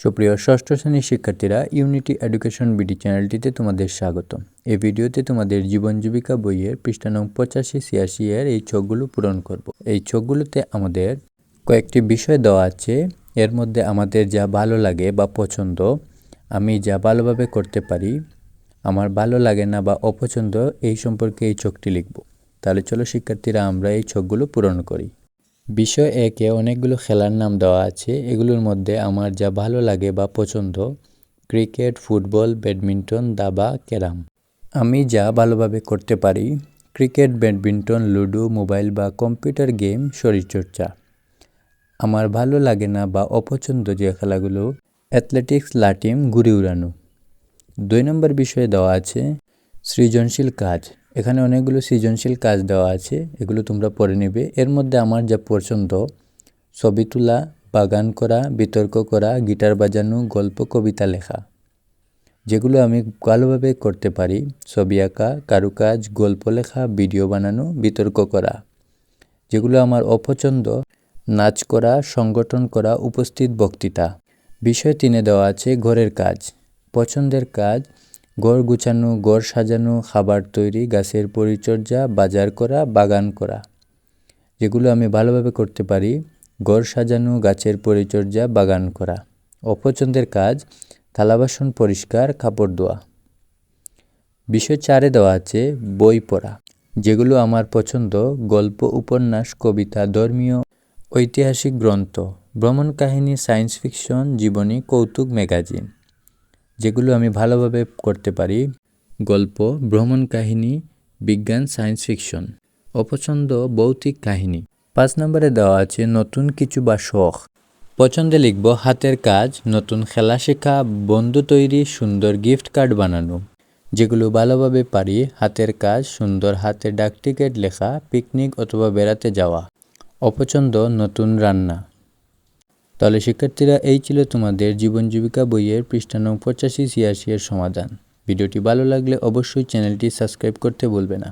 সুপ্রিয় ষষ্ঠ শ্রেণির শিক্ষার্থীরা ইউনিটি এডুকেশন বিডি চ্যানেলটিতে তোমাদের স্বাগত এই ভিডিওতে তোমাদের জীবন জীবিকা বইয়ের পৃষ্ঠা নং পঁচাশি, ছিয়াশি এর এই ছকগুলো পূরণ করব। এই ছকগুলোতে আমাদের কয়েকটি বিষয় দেওয়া আছে। এর মধ্যে আমাদের যা ভালো লাগে বা পছন্দ, আমি যা ভালোভাবে করতে পারি, আমার ভালো লাগে না বা অপছন্দ, এই সম্পর্কে এই ছকটি লিখব। তাহলে চলো শিক্ষার্থীরা, আমরা এই ছকগুলো পূরণ করি। বিষয় একে অনেকগুলো খেলার নাম দেওয়া আছে। এগুলোর মধ্যে আমার যা ভালো লাগে বা পছন্দ, ক্রিকেট, ফুটবল, ব্যাডমিন্টন, দাবা, ক্যারাম। আমি যা ভালোভাবে করতে পারি, ক্রিকেট, ব্যাডমিন্টন, লুডো, মোবাইল বা কম্পিউটার গেম, শরীরচর্চা। আমার ভালো লাগে না বা অপছন্দ যে খেলাগুলো, অ্যাথলেটিক্স, লাটিম, ঘুড়ি উড়ানো। দুই নম্বর বিষয়ে দেওয়া আছে, সৃজনশীল কাজ। এখানে অনেকগুলো সৃজনশীল কাজ দেওয়া আছে, এগুলো তোমরা পড়ে নেবে। এর মধ্যে আমার যা পছন্দ, ছবি তোলা, বাগান করা, বিতর্ক করা, গিটার বাজানো, গল্প, কবিতা লেখা। যেগুলো আমি ভালোভাবে করতে পারি। ছবি আঁকা, কারুকাজ, গল্প লেখা, ভিডিও বানানো, বিতর্ক করা। যেগুলো আমার অপছন্দ, নাচ করা, সংগঠন করা, উপস্থিত বক্তৃতা। বিষয় তিনে দেওয়া আছে ঘরের কাজ, পছন্দের কাজ ঘর গুছানো ঘর সাজানো, খাবার তৈরি, গাছের পরিচর্যা, বাজার করা, বাগান করা। যেগুলো আমি ভালোভাবে করতে পারি ঘর সাজানো, গাছের পরিচর্যা, বাগান করা। অপছন্দের কাজ, থালা বাসন পরিষ্কার, কাপড় ধোয়া। বিষয় চারে দেওয়া আছে, বই পড়া। যেগুলো আমার পছন্দ, গল্প, উপন্যাস, কবিতা, ধর্মীয়, ঐতিহাসিক গ্রন্থ, ভ্রমণ কাহিনী, সায়েন্স ফিকশন, জীবনী, কৌতুক, ম্যাগাজিন। যেগুলো আমি ভালোভাবে করতে পারি। গল্প, ভ্রমণ কাহিনী, বিজ্ঞান, সায়েন্স ফিকশন, অপছন্দ ভৌতিক কাহিনী। পাঁচ নম্বরে দেওয়া আছে নতুন কিছু বা শখ। পছন্দে লিখব, হাতের কাজ, নতুন খেলা শেখা, বন্ধু তৈরি, সুন্দর গিফট কার্ড বানানো। যেগুলো ভালোভাবে পারি, হাতের কাজ, সুন্দর হাতে ডাক টিকিট লেখা পিকনিক অথবা বেড়াতে যাওয়া। অপছন্দ নতুন রান্না। তাহলে শিক্ষার্থীরা এই ছিল তোমাদের জীবন জীবিকা বইয়ের পৃষ্ঠা নং পঁচাশি ছিয়াশি এর সমাধান। ভিডিওটি ভালো লাগলে অবশ্যই চ্যানেলটি সাবস্ক্রাইব করতে ভুলবে না।